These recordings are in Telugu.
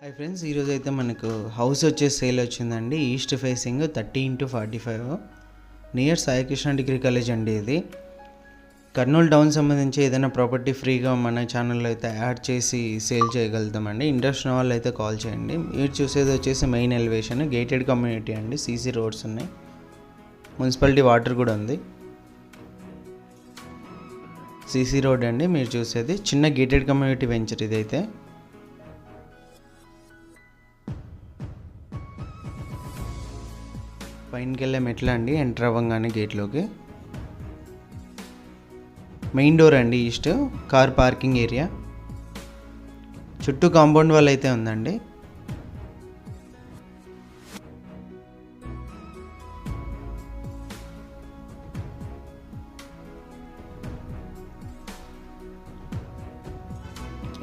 హాయ్ ఫ్రెండ్స్ ఈరోజు అయితే మనకు హౌస్ వచ్చే సేల్ వచ్చిందండి. East facing thirty into forty five near Saikrishna degree college అండి ఇది. కర్నూలు టౌన్ సంబంధించి ఏదైనా ప్రాపర్టీ ఫ్రీగా మన ఛానల్లో అయితే యాడ్ చేసి సేల్ చేయగలుగుతామండి. ఇంట్రెస్ట్ ఉన్న వాళ్ళు అయితే కాల్ చేయండి. మీరు చూసేది వచ్చేసి మెయిన్ ఎలివేషన్ గేటెడ్ కమ్యూనిటీ అండి. సీసీ రోడ్స్ ఉన్నాయి. మున్సిపాలిటీ వాటర్ కూడా ఉంది. సీసీ రోడ్ అండి. మీరు చూసేది చిన్న గేటెడ్ కమ్యూనిటీ వెంచర్ ఇదైతే. పైనకి వెళ్ళే మెట్ల అండి ఎంటర్ అవ్వగానే గేట్లోకి. మెయిన్ డోర్ అండి ఈస్ట్ కార్ పార్కింగ్ ఏరియా. చుట్టూ కాంపౌండ్ వాల్ అయితే ఉందండి.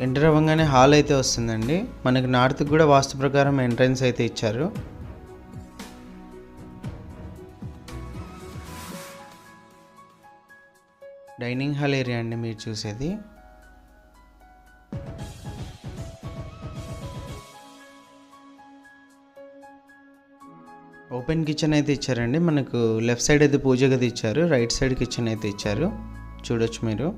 ఎంటర్ అవ్వగానే హాల్ అయితే వస్తుందండి. మనకి నార్త్కి కూడా వాస్తు ప్రకారం ఎంట్రన్స్ అయితే ఇచ్చారు. డైనింగ్ హాల్ ఏరియా అండి మీరు చూసేది. ఓపెన్ కిచెన్ అయితే ఇచ్చారండి. మనకు లెఫ్ట్ సైడ్ అయితే పూజ గది ఇచ్చారు. రైట్ సైడ్ కిచెన్ అయితే ఇచ్చారు. చూడొచ్చు మీరు.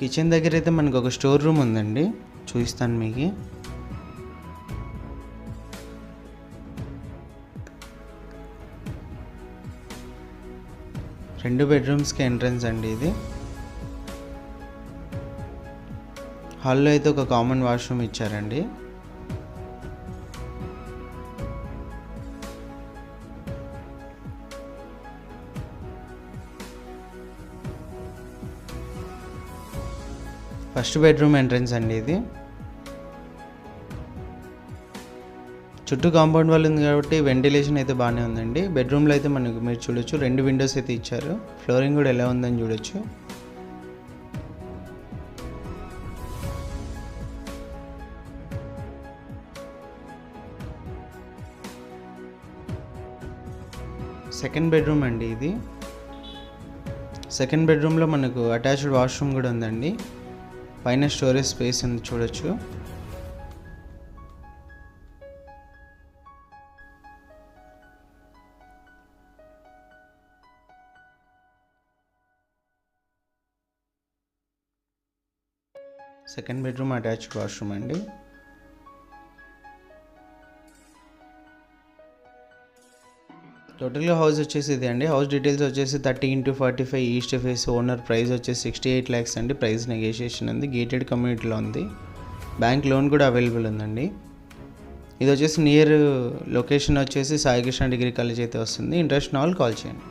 కిచెన్ దగ్గర అయితే మనకు ఒక స్టోర్ రూమ్ ఉందండి. చూపిస్తాను మీకు. రెండు బెడ్రూమ్స్కి ఎంట్రన్స్ అండి ఇది. హాల్లో అయితే ఒక కామన్ వాష్రూమ్ ఇచ్చారండి. ఫస్ట్ బెడ్రూమ్ ఎంట్రన్స్ అండి ఇది. చుట్టూ కాంపౌండ్ వాల్ ఉంది కాబట్టి వెంటిలేషన్ అయితే బాగానే ఉందండి. బెడ్రూమ్లో అయితే మనకు మీరు చూడొచ్చు రెండు విండోస్ అయితే ఇచ్చారు. ఫ్లోరింగ్ కూడా ఎలా ఉందని చూడొచ్చు. సెకండ్ బెడ్రూమ్ అండి ఇది. సెకండ్ బెడ్రూమ్లో మనకు అటాచ్డ్ వాష్రూమ్ కూడా ఉందండి. పైన స్టోరేజ్ స్పేస్ ఉంది చూడొచ్చు. సెకండ్ బెడ్రూమ్ అటాచ్డ్ వాష్రూమ్ అండి. టోటల్గా హౌస్ వచ్చేసి ఇది అండి. హౌస్ డీటెయిల్స్ వచ్చేసి thirty into forty five east face owner price వచ్చేసి సిక్స్టీ ఎయిట్ ల్యాక్స్ అండి. ప్రైస్ నెగోషియేషన్ ఉంది. గేటెడ్ కమ్యూనిటీలో ఉంది. బ్యాంక్ లోన్ కూడా అవైలబుల్ ఉందండి. ఇది వచ్చేసి నియర్ లొకేషన్ వచ్చేసి సాయికృష్ణ డిగ్రీ కాలేజ్ అయితే వస్తుంది. ఇంట్రెస్ట్ ఉన్న కాల్ చేయండి.